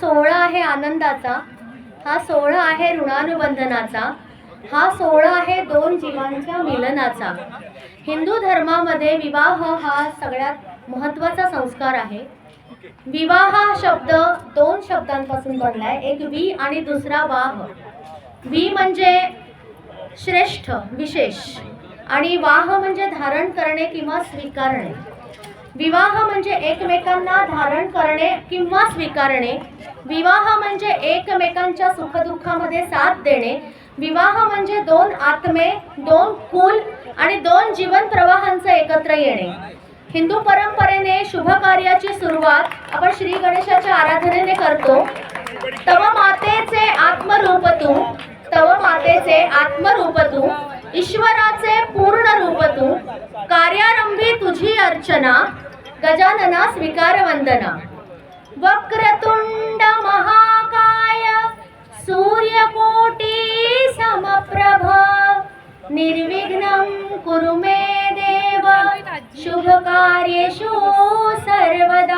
सोहळा आहे आनंदाचा हा सोहळा आहे ऋणानुबंधनाचा हा सोहळा आहे दोन जीवांच्या मिलनाचा. हिंदू धर्मामध्ये विवाह हा सगळ्यात महत्त्वाचा संस्कार आहे. विवाह हा शब्द दोन शब्दांपासून बनलाय एक वी आणि दुसरा वाह. वि म्हणजे श्रेष्ठ विशेष. आणि वाह म्हणजे धारण करणे किंवा स्वीकारणे. विवाह म्हणजे एकमेकांना धारण करणे किंवा स्वीकारणे. विवाह म्हणजे एकमेकांच्या सुखदुःखामध्ये साथ देणे. विवाह म्हणजे दोन आत्मे दोन कुल आणि दोन जीवन प्रवाहांचं एकत्र येणे. हिंदू परंपरेने शुभ कार्याची सुरुवात आपण श्री गणेशाच्या आराधनेने करतो. तव मातेचे आत्मरूप तू तव मातेचे आत्मरूप तू ईश्वराचे पूर्ण रूप तू कार्यारंभी तुझी अर्चना गजानना स्वीकार वंदना वक्रतुंड महाकाय सूर्यकोटी समप्रभ। निर्विघ्नं कुरु मे देव। शुभकार्येषु सर्वदा।